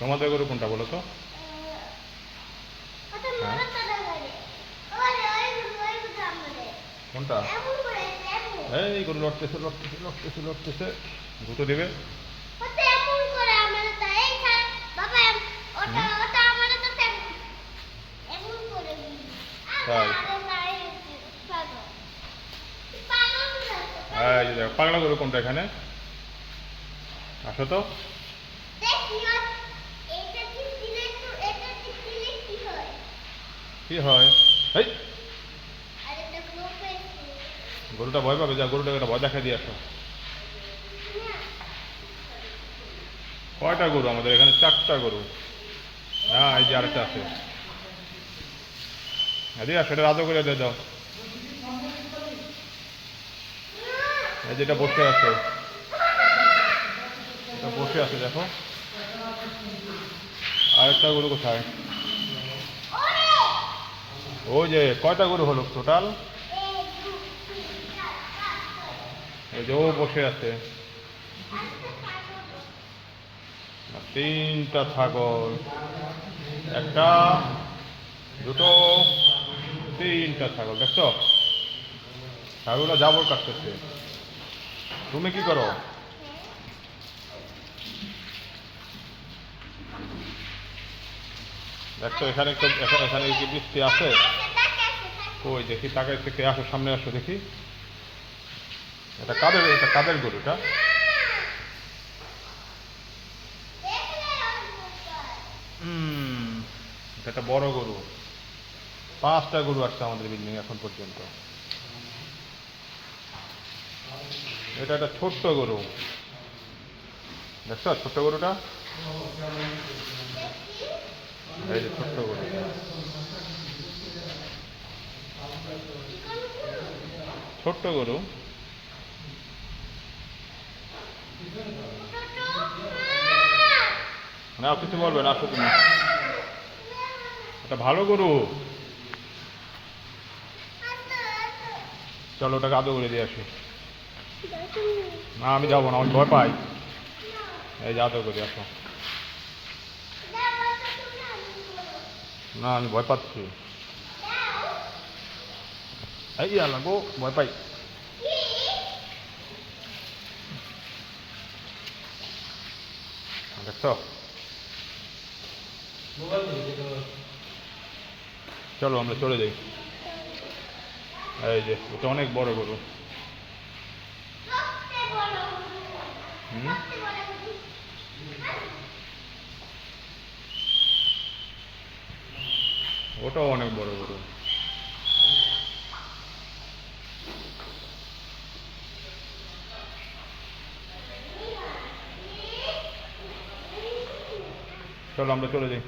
তোমাদের গরু কোনটা বলো তো? ওটা হ্যাঁ? কোনটা? এই গরু লড়তেছে লড়তেছে লড়তেছে লড়তেছে। গুঁতো দিবে? ওটা এমন করে আমাদের তো এই কি হয়? এই! গরুটা ভয় পাবে, যা গরুটাকে একটা ভয় দেখা দিয়ে আসো। কয়টা গরু? আমাদের এখানে চারটা গরু। হ্যাঁ এই যে আরেকটা আছে। এদিকে আসো, এটা করে দিয়ে দাও। এই যেটা বসে আছে। এটা বসে আছে, দেখো। আরেকটা গরু কোথায়? ওই যে কয়টা গরু হলো টোটাল এই যে ও বসে আছে। তিনটা ছাগল। একটা, দুটো, তিনটা ছাগল, দেখছ? ছাগলটা জাবর কাটতেছে। তুমি কি করো? দেখছ এখানে এখানে কি বৃষ্টি আছে? ওই দেখি তাকে থেকে আসো, সামনে আসো দেখি। এটা কাদের এটা কাদের গরুটা? এটা বড় গরু। পাঁচটা গরু আসছে আমাদের বিল্ডিং এখন পর্যন্ত। এটা একটা ছোট্ট গরু। দেখছ, ছোট্ট গরুটা? এই যে ছোট্ট গরু ছোট্ট গরু। না কিছু বলবেন, আসো তুমি। এটা ভালো গরু। চলো, ওটাকে আদৌ করে দিয়ে আসি। না, আমি যাব না, আমি ভয় পাই। এই যে আদৌ করে, আসো। না, আমি ভয় পাচ্ছি। আল্লাহ গো ভয় পাই দেখছ চলো আমরা চলে যাই এই যে এটা অনেক বড় গরু হুম ওটাও অনেক বড় গরু চলো আমরা চলে যাই।